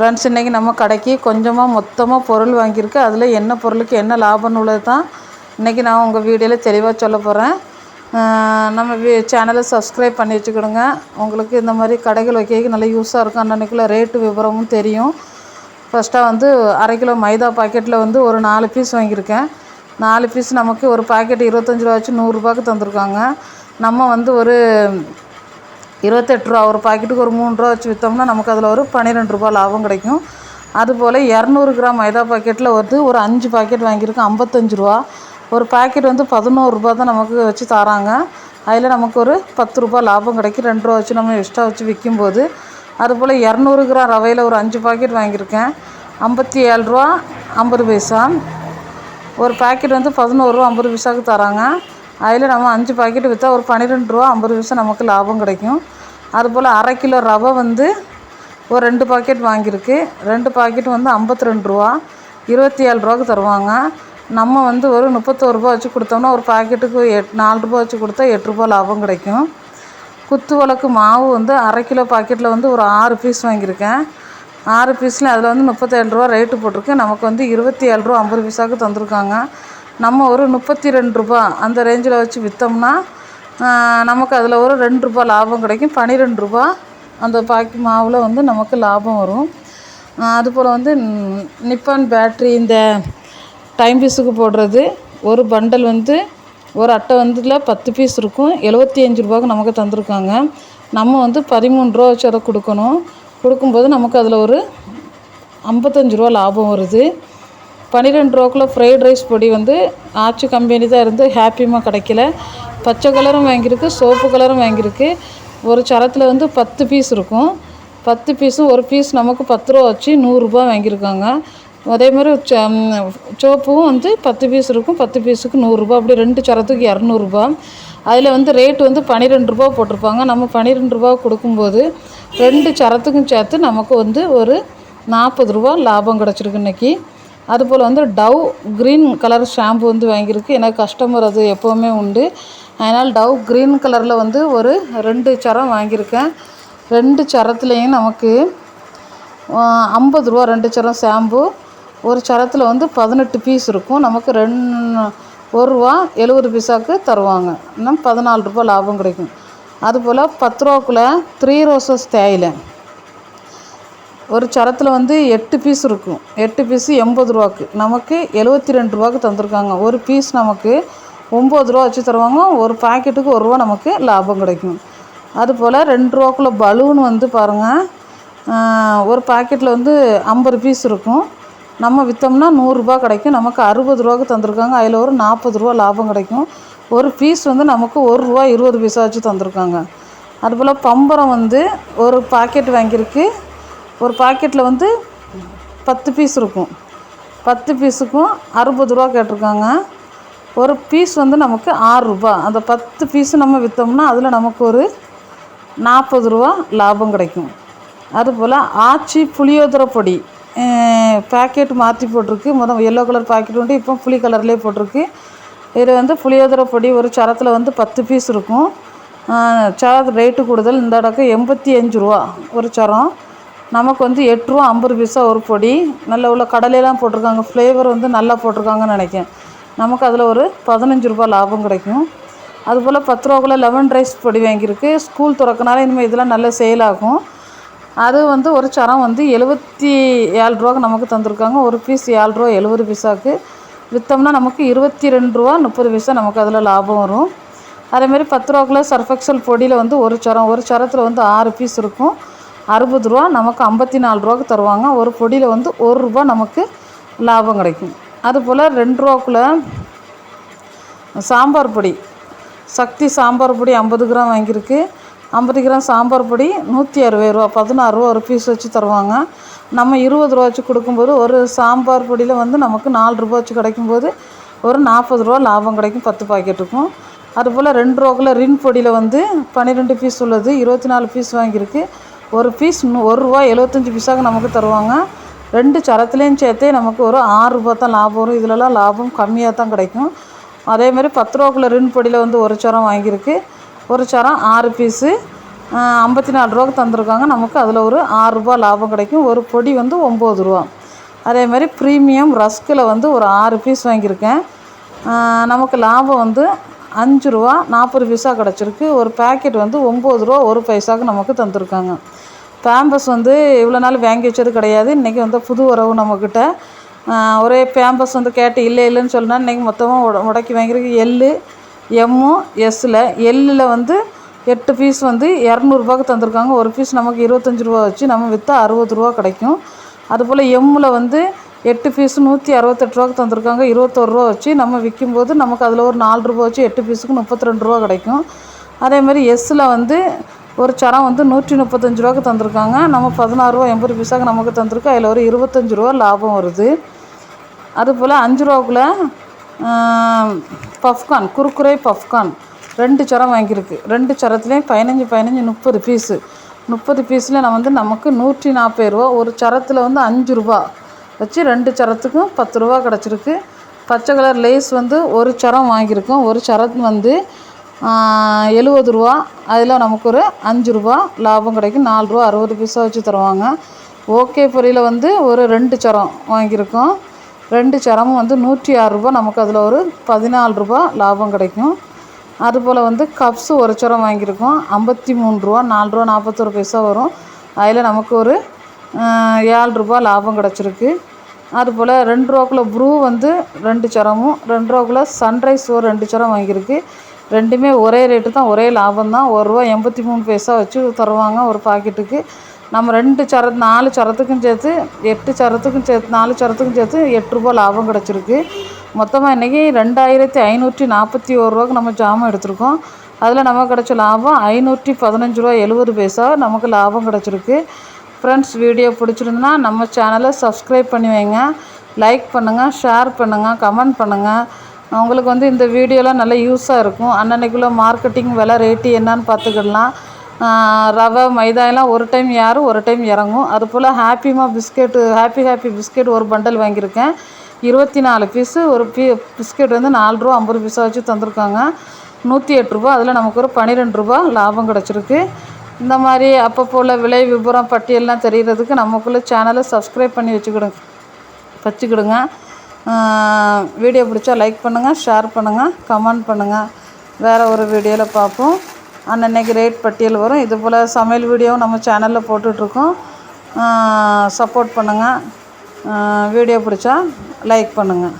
Friends இன்றைக்கி நம்ம கடைக்கு கொஞ்சமாக மொத்தமாக பொருள் வாங்கியிருக்கு. அதில் என்ன பொருளுக்கு என்ன லாபம்னு உள்ளது தான் இன்றைக்கி நான் உங்கள் வீடியோவில் தெளிவாக சொல்ல போகிறேன் நம்ம வீ சேனலை சப்ஸ்கிரைப் பண்ணி வச்சுக்கிடுங்க. உங்களுக்கு இந்த மாதிரி கடைகள் வைக்க நல்லா யூஸாக இருக்கும். அன்னன்னைக்குள்ள ரேட்டு விவரமும் தெரியும். ஃபஸ்ட்டாக வந்து அரை கிலோ மைதா பாக்கெட்டில் வந்து ஒரு நாலு பீஸ் வாங்கியிருக்கேன். நாலு பீஸ் நமக்கு ஒரு பாக்கெட் இருபத்தஞ்சி ரூபா வச்சு நூறுரூபாய்க்கு தந்திருக்காங்க. நம்ம வந்து ஒரு இருபத்தெட்டு ரூபா ஒரு பாக்கெட்டுக்கு ஒரு மூணு ரூபா வச்சு விற்றோம்னா நமக்கு அதில் ஒரு பன்னிரெண்டு ரூபா லாபம் கிடைக்கும். அதுபோல் இரநூறு கிராம் மைதா பாக்கெட்டில் வந்து ஒரு அஞ்சு பாக்கெட் வாங்கியிருக்கோம் ஐம்பத்தஞ்சு ரூபா ஒரு பாக்கெட் வந்து பதினோரு ரூபா தான் நமக்கு வச்சு தராங்க. அதில் நமக்கு ஒரு பத்து ரூபா லாபம் கிடைக்கும். ரெண்டு ரூபா வச்சு நம்ம எக்ஸ்ட்ரா வச்சு விற்கும்போது அதுபோல் இரநூறு கிராம் ரவையில் ஒரு அஞ்சு பாக்கெட் வாங்கியிருக்கேன். ஐம்பத்தி ஏழு ரூபா ஐம்பது பைசா. ஒரு பாக்கெட் வந்து பதினோரு ரூபா ஐம்பது பைசாவுக்கு தராங்க. அதில் நம்ம அஞ்சு பாக்கெட் விற்றா ஒரு பன்னிரெண்டு ரூபா ஐம்பது பைசா நமக்கு லாபம் கிடைக்கும். அதுபோல் அரை கிலோ ரவை வந்து ஒரு ரெண்டு பாக்கெட் வாங்கியிருக்கு. ரெண்டு பாக்கெட் வந்து ஐம்பத்தி ரெண்டு ரூபா இருபத்தி ஏழு ரூபாய்க்கு தருவாங்க. நம்ம வந்து ஒரு முப்பத்தோரு ரூபா வச்சு கொடுத்தோம்னா ஒரு பாக்கெட்டுக்கு எட் நாலு ரூபா வச்சு கொடுத்தா எட்டு ரூபா லாபம் கிடைக்கும். குத்து விளக்கு மாவு வந்து அரை கிலோ பாக்கெட்டில் வந்து ஒரு ஆறு பீஸ் வாங்கியிருக்கேன். ஆறு பீஸில் அதில் வந்து முப்பத்தேழு ரூபா ரேட்டு போட்டிருக்கு. நமக்கு வந்து இருபத்தி ஏழு ரூபா ஐம்பது பைசாவுக்கு தந்திருக்காங்க. நம்ம ஒரு முப்பத்தி ரெண்டு ரூபா அந்த ரேஞ்சில் வச்சு விற்றோம்னா நமக்கு அதில் ஒரு ரெண்டு ரூபா லாபம் கிடைக்கும். பன்னிரெண்டு ரூபா அந்த பாக்கி மாவில் வந்து நமக்கு லாபம் வரும். அதுபோல் வந்து நிப்பான் பேட்ரி இந்த டைம் பீஸுக்கு போடுறது. ஒரு பண்டல் வந்து ஒரு அட்டை வந்துல பத்து பீஸ் இருக்கும். எழுபத்தி அஞ்சு ரூபாய்க்கு நமக்கு தந்திருக்காங்க. நம்ம வந்து பதிமூணு ரூபா வச்சு அதை கொடுக்கணும். கொடுக்கும்போது நமக்கு அதில் ஒரு ஐம்பத்தஞ்சு ரூபா லாபம் வருது. பன்னிரெண்டு ரூபாக்குள்ள ஃப்ரைட் ரைஸ் பொடி வந்து ஆச்சு கம்பெனி தான் இருந்து ஹாப்பியமாக கிடைக்கல. பச்சை கலரும் வாங்கியிருக்கு சோப்பு கலரும் வாங்கியிருக்கு. ஒரு சரத்தில் வந்து பத்து பீஸ் இருக்கும். பத்து பீஸும் ஒரு பீஸ் நமக்கு பத்து ரூபா வச்சு நூறுரூபா வாங்கியிருக்காங்க. அதே மாதிரி சோப்பும் வந்து பத்து பீஸ் இருக்கும். பத்து பீஸுக்கு நூறுரூபா அப்படி ரெண்டு சரத்துக்கு இரநூறுபா அதில் வந்து ரேட்டு வந்து பன்னிரெண்டு ரூபா போட்டிருப்பாங்க. நம்ம பன்னிரெண்டு ரூபா கொடுக்கும்போது ரெண்டு சரத்துக்கும் சேர்த்து நமக்கு வந்து ஒரு நாற்பது ரூபா லாபம் கிடச்சிருக்கு இன்றைக்கி அதுபோல் வந்து டவ் க்ரீன் கலர் ஷாம்பு வந்து வாங்கியிருக்கு. எனக்கு கஸ்டமர் அது எப்போவுமே உண்டு. அதனால் டவ் க்ரீன் கலரில் வந்து ஒரு ரெண்டு சரம் வாங்கியிருக்கேன். ரெண்டு சரத்துலேயும் நமக்கு ஐம்பது ரூபா ரெண்டு சரம் ஷாம்பு ஒரு சரத்தில் வந்து பதினெட்டு பீஸ் இருக்கும். நமக்கு ரெண் ஒரு ரூபா எழுபது பைசாவுக்கு தருவாங்க. இன்னும் பதினாலு ரூபா லாபம் கிடைக்கும். அதுபோல் பத்து ரூபாக்குள்ளே த்ரீ ரோசஸ் தேயிலை. ஒரு சரத்தில் வந்து எட்டு பீஸ் இருக்கும். எட்டு பீஸு எண்பது ரூபாக்கு. நமக்கு எழுபத்தி ரெண்டு ரூபாக்கு தந்திருக்காங்க. ஒரு பீஸ் நமக்கு ஒம்பது ரூபா வச்சு தருவாங்க. ஒரு பாக்கெட்டுக்கு ஒரு ரூபா நமக்கு லாபம் கிடைக்கும். அதுபோல் ரெண்டு ரூபாக்குள்ள பலூன் வந்து பாருங்கள் ஒரு பாக்கெட்டில் வந்து ஐம்பது பீஸ் இருக்கும். நம்ம விற்றோம்னா நூறுரூபா கிடைக்கும். நமக்கு அறுபது ரூபாக்கு தந்திருக்காங்க. அதில் ஒரு நாற்பது ரூபா லாபம் கிடைக்கும். ஒரு பீஸ் வந்து நமக்கு ஒரு ரூபா இருபது பைசா வச்சு தந்திருக்காங்க. அதுபோல் பம்பரம் வந்து ஒரு பாக்கெட் வாங்கியிருக்கு. ஒரு பாக்கெட்டில் வந்து பத்து பீஸ் இருக்கும். பத்து பீஸுக்கும் அறுபது ரூபா கேட்டிருக்காங்க. ஒரு பீஸ் வந்து நமக்கு ஆறுரூபா அந்த பத்து பீஸு நம்ம விற்றோம்னா அதில் நமக்கு ஒரு நாற்பது ரூபா லாபம் கிடைக்கும். அதுபோல் ஆச்சி புளியோதரை பொடி. பேக்கெட் மாற்றி போட்டிருக்கு. முதல் எல்லோ கலர் பாக்கெட் உண்டு. இப்போ புளி கலர்லேயே போட்டிருக்கு. இது வந்து புளியோதரை பொடி ஒரு சரத்தில் வந்து பத்து பீஸ் இருக்கும். சரத்து ரேட்டு கூடுதல். இந்த இடக்கு எண்பத்தி அஞ்சு ரூபா ஒரு சரம். நமக்கு வந்து எட்டு ரூபா ஐம்பது பைசா ஒரு பொடி. நல்ல உள்ள கடலையெல்லாம் போட்டிருக்காங்க. ஃப்ளேவர் வந்து நல்லா போட்டிருக்காங்கன்னு நினைக்கிறேன். நமக்கு அதில் ஒரு பதினஞ்சு ரூபா லாபம் கிடைக்கும். அதுபோல் பத்து ரூபாக்குள்ள லெமன் ரைஸ் பொடி வாங்கியிருக்கு. ஸ்கூல் திறக்கனால இனிமேல் இதெல்லாம் நல்ல சேல் ஆகும். அது வந்து ஒரு சரம் வந்து எழுபத்தி ஏழு ரூபாக்கு நமக்கு தந்திருக்காங்க. ஒரு பீஸ் ஏழு ரூபா எழுபது பைசாவுக்கு விற்றோம்னா நமக்கு இருபத்தி ரெண்டு ரூபா முப்பது பைசா நமக்கு அதில் லாபம் வரும். அதேமாரி பத்து ரூபாக்குள்ள சர்ஃபெக்சல் பொடியில் வந்து ஒரு சரம் ஒரு சரத்தில் வந்து ஆறு பீஸ் இருக்கும். அறுபது ரூபா நமக்கு ஐம்பத்தி நாலு ரூபாய்க்கு தருவாங்க. ஒரு பொடியில் வந்து ஒரு ரூபா நமக்கு லாபம் கிடைக்கும். அதுபோல் ரெண்டு ரூபாக்குள்ள சாம்பார் பொடி. சக்தி சாம்பார் பொடி ஐம்பது கிராம் வாங்கியிருக்கு. ஐம்பது கிராம் சாம்பார் பொடி நூற்றி அறுபது ரூபா பதினாறு ரூபா ஒரு பீஸ் வச்சு தருவாங்க. நம்ம இருபது ரூபா வச்சு கொடுக்கும்போது ஒரு சாம்பார் பொடியில் வந்து நமக்கு நாலு ரூபா வச்சு கிடைக்கும்போது ஒரு நாற்பது ரூபா லாபம் கிடைக்கும் பத்து பாக்கெட்டுக்கும் அதுபோல் ரெண்டு ரூபாக்குள்ள ரின் பொடியில் வந்து பன்னிரெண்டு பீஸ் உள்ளது இருபத்தி நாலு பீஸ் வாங்கியிருக்கு. ஒரு பீஸ் ஒரு ரூபா எழுபத்தஞ்சி பீஸாக நமக்கு தருவாங்க. ரெண்டு சரத்துலேயும் சேர்த்தே நமக்கு ஒரு ஆறு ரூபா தான் லாபம் வரும். இதிலலாம் லாபம் கம்மியாக தான் கிடைக்கும். அதேமாதிரி பத்து ரூபாக்குள்ள ரின் பொடியில் வந்து ஒரு சரம் வாங்கியிருக்கு. ஒரு சரம் ஆறு பீஸு ஐம்பத்தி நாலு ரூபாய்க்கு தந்திருக்காங்க. நமக்கு அதில் ஒரு ஆறு ரூபா லாபம் கிடைக்கும். ஒரு பொடி வந்து ஒம்பது ரூபா. அதே மாதிரி ப்ரீமியம் ரஸ்கில் வந்து ஒரு ஆறு பீஸ் வாங்கியிருக்கேன். நமக்கு லாபம் வந்து அஞ்சு ரூபா நாற்பது பைசா கிடச்சிருக்கு. ஒரு பேக்கெட் வந்து ஒம்பது ரூபா ஒரு பைசாவுக்கு நமக்கு தந்திருக்காங்க. பேம்பஸ் வந்து இவ்வளோ நாள் வாங்கி வச்சது கிடையாது. இன்றைக்கி வந்து புது உறவு நம்மக்கிட்ட ஒரே பேம்பஸ் வந்து கேட்டு இல்லை இல்லைன்னு சொன்னால் இன்றைக்கி மொத்தமாக உட முடக்கி வாங்கியிருக்கு. எள்ளு எம்மு எஸ்ஸில் எள்ளில் வந்து எட்டு பீஸ் வந்து இரநூறுபாக்கு தந்திருக்காங்க. ஒரு பீஸ் நமக்கு இருபத்தஞ்சி ரூபா வச்சு நம்ம விற்றா அறுபது ரூபா கிடைக்கும். அதுபோல் எம்மில் வந்து எட்டு பீஸ் நூற்றி அறுபத்தெட்டு ரூபாய்க்கு தந்திருக்காங்க. இருபத்தொரு ரூபா வச்சு நம்ம விற்கும்போது நமக்கு அதில் ஒரு நாலு ரூபா வச்சு எட்டு பீஸுக்கு முப்பத்தி ரெண்டு ரூபா கிடைக்கும். அதே மாதிரி எஸ்ஸில் வந்து ஒரு சரம் வந்து நூற்றி முப்பத்தஞ்சு ரூபாக்கு தந்திருக்காங்க. நம்ம பதினாறு ரூபா எண்பது பைசாக்கு நமக்கு தந்திருக்கு. அதில் ஒரு இருபத்தஞ்சி ரூபா லாபம் வருது. அதுபோல் அஞ்சு ரூபாக்குள்ள பஃப்கார்ன் குறுக்குறை பஃப்கார்ன் ரெண்டு சரம் வாங்கியிருக்கு. ரெண்டு சரத்துலேயும் பதினஞ்சு பதினஞ்சு முப்பது பீஸு முப்பது பீஸில் நான் வந்து நமக்கு நூற்றி நாற்பது ரூபா. ஒரு சரத்தில் வந்து அஞ்சு ரூபா வச்சு ரெண்டு சரத்துக்கும் பத்து ரூபா கிடச்சிருக்கு. பச்சை கலர் லேஸ் வந்து ஒரு சரம் வாங்கியிருக்கோம். ஒரு சரம் வந்து எழுபது ரூபா. அதில் நமக்கு ஒரு அஞ்சு ரூபா. லாபம் கிடைக்கும். நாலு ரூபா அறுபது பைசா வச்சு தருவாங்க. ஓகே பொரியில் வந்து ஒரு ரெண்டு சரம் வாங்கியிருக்கோம். ரெண்டு சரமும் வந்து நூற்றி ஆறு ரூபா. நமக்கு அதில் ஒரு பதினாலு ரூபா லாபம் கிடைக்கும். அதுபோல் வந்து கப்ஸு ஒரு சரம் வாங்கியிருக்கோம். ஐம்பத்தி மூணு ரூபா நாலு ரூபா நாற்பத்தொரு பைசா வரும். அதில் நமக்கு ஒரு ஏழு ரூபா லாபம் கிடச்சிருக்கு. அதுபோல் ரெண்டு ரூபாக்குள்ள ப்ரூ வந்து ரெண்டு சரமும் ரெண்டு ரூபாக்குள்ள சன்ரைஸ் ஒரு ரெண்டு சரம் வாங்கியிருக்கு. ரெண்டுமே ஒரே ரேட்டு தான் ஒரே லாபம் தான். ஒரு ரூபா எண்பத்தி மூணு பைசா வச்சு தருவாங்க ஒரு பாக்கெட்டுக்கு நம்ம ரெண்டு சர நாலு சரத்துக்கும் சேர்த்து எட்டு சரத்துக்கும் சேர்த்து நாலு சரத்துக்கும் சேர்த்து எட்டு ரூபா லாபம் கிடச்சிருக்கு. மொத்தமாக இன்றைக்கி ரெண்டாயிரத்தி ஐநூற்றி நாற்பத்தி ஒரு ரூபாய்க்கு நம்ம ஜாமான் எடுத்திருக்கோம். அதில் நமக்கு கிடச்ச லாபம் ஐநூற்றி பதினஞ்சு ரூபா எழுபது பைசா நமக்கு லாபம் கிடச்சிருக்கு. ஃப்ரெண்ட்ஸ் வீடியோ பிடிச்சிருந்துன்னா நம்ம சேனலை சப்ஸ்கிரைப் பண்ணி வைங்க. லைக் பண்ணுங்கள் ஷேர் பண்ணுங்கள் கமெண்ட் பண்ணுங்கள் உங்களுக்கு வந்து இந்த வீடியோலாம் நல்ல யூஸாக இருக்கும். அன்னன்னைக்குள்ள மார்க்கெட்டிங் விலை ரேட்டு என்னன்னு பார்த்துக்கிடலாம். ரவை மைதா எல்லாம் ஒரு டைம் ஏறும் ஒரு டைம் இறங்கும். அதுபோல் ஹாப்பிமா பிஸ்கெட்டு ஹாப்பி ஹாப்பி பிஸ்கெட் ஒரு பண்டல் வாங்கியிருக்கேன். இருபத்தி நாலு பீஸு ஒரு பீ பிஸ்கெட் வந்து நாலு ரூபா ஐம்பது பைசா வச்சு தந்திருக்காங்க. நூற்றி எட்டு ரூபா அதில் நமக்கு ஒரு பன்னிரெண்டு ரூபா லாபம் கிடச்சிருக்கு. இந்த மாதிரி அப்பப்போ உள்ள விலை விபரம் பட்டியல்லாம் தெரிகிறதுக்கு நமக்குள்ளே சேனலை சப்ஸ்கிரைப் பண்ணி வச்சுக்கிடுங்க வச்சுக்கிடுங்க. வீடியோ பிடிச்சா லைக் பண்ணுங்கள் ஷேர் பண்ணுங்கள் கமெண்ட் பண்ணுங்கள் வேறு ஒரு வீடியோவில் பார்ப்போம். அன்னன்னைக்கு ரேட் பட்டியல் வரும். இது போல் சமையல் வீடியோவும் நம்ம சேனலில் போட்டுட்ருக்கோம். சப்போர்ட் பண்ணுங்கள் வீடியோ பிடிச்சா லைக் பண்ணுங்கள்